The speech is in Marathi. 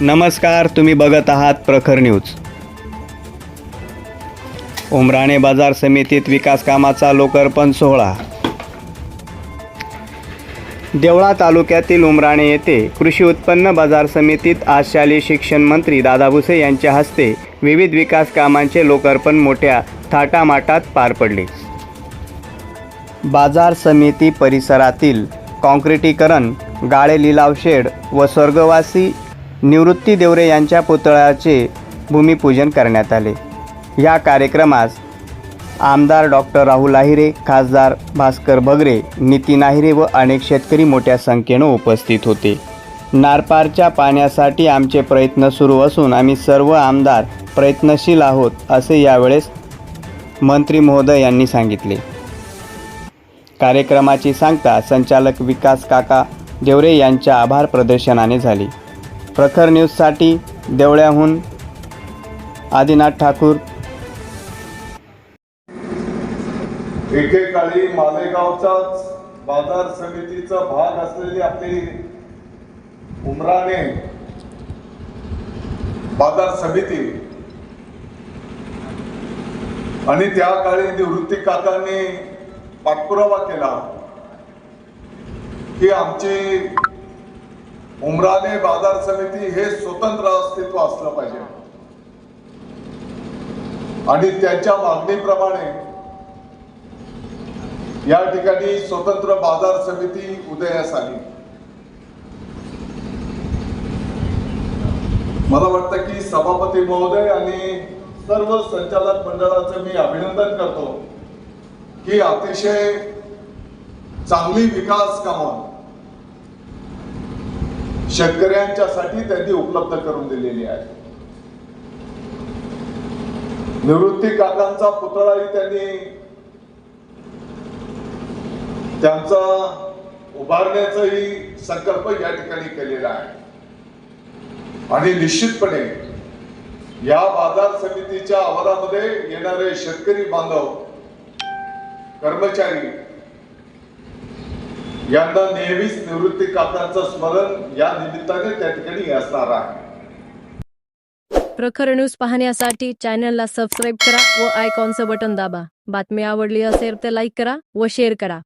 नमस्कार तुम्ही बघत आहात प्रखर न्यूज. उमराणे बाजार समितीत विकास कामाचा लोकार्पण सोहळा. देवळा तालुक्यातील उमराणे येथे कृषी उत्पन्न बाजार समितीत आज शालेय शिक्षण मंत्री दादा भुसे यांच्या हस्ते विविध विकास कामांचे लोकार्पण मोठ्या थाटामाटात पार पडले. बाजार समिती परिसरातील काँक्रिटीकरण गाळे लिलाव शेड व स्वर्गवासी निवृत्ती देवरे यांच्या पुतळ्याचे भूमिपूजन करण्यात आले. या कार्यक्रमास आमदार डॉक्टर राहुल आहिरे खासदार भास्कर भगरे नितीन आहिरे व अनेक शेतकरी मोठ्या संख्येनं उपस्थित होते. नारपारच्या पाण्यासाठी आमचे प्रयत्न सुरू असून आम्ही सर्व आमदार प्रयत्नशील आहोत असे यावेळेस मंत्री महोदय यांनी सांगितले. कार्यक्रमाची सांगता संचालक विकास काका देवरे यांच्या आभार प्रदर्शनाने झाली. प्रखर न्यूजसाठी देवळ्याहून आदिनाथ ठाकूर. एकेकाळी मालेगावचाच बाजार समितीचा भाग असलेली आपली उमराने बाजार समिती आणि त्या काळी निवृत्ती काकांनी पाठपुरावा केला की आमची उमराणे बाजार समिती हे स्वतंत्र अस्तित्व असलं पाहिजे. आणि त्यांच्या मागणीप्रमाणे या ठिकाणी स्वतंत्र बाजार समिती उदयास आली. मला वाटतं की सभापती महोदय आणि सर्व संचालक मंडळाचं मी अभिनंदन करतो की अतिशय चांगली विकास कामं शेतकऱ्यांच्यासाठी त्यांनी उपलब्ध करून दिलेली आहे. निवृत्ती काकांचा पुतळाही त्यांनी त्यांचा उभारण्याचाही संकल्प या ठिकाणी केलेला आहे. आणि निश्चितपणे या बाजार समितीच्या आवारामध्ये येणारे शेतकरी बांधव कर्मचारी यंदा नेहमीच निवृत्ती काकांचं स्मरण या निमित्ताने त्या ठिकाणी असणार आहे. प्रखर न्यूज पाहण्यासाठी चॅनलला सबस्क्राईब करा व आयकॉनचं बटन दाबा. बातमी आवडली असेल तर लाईक करा व शेअर करा.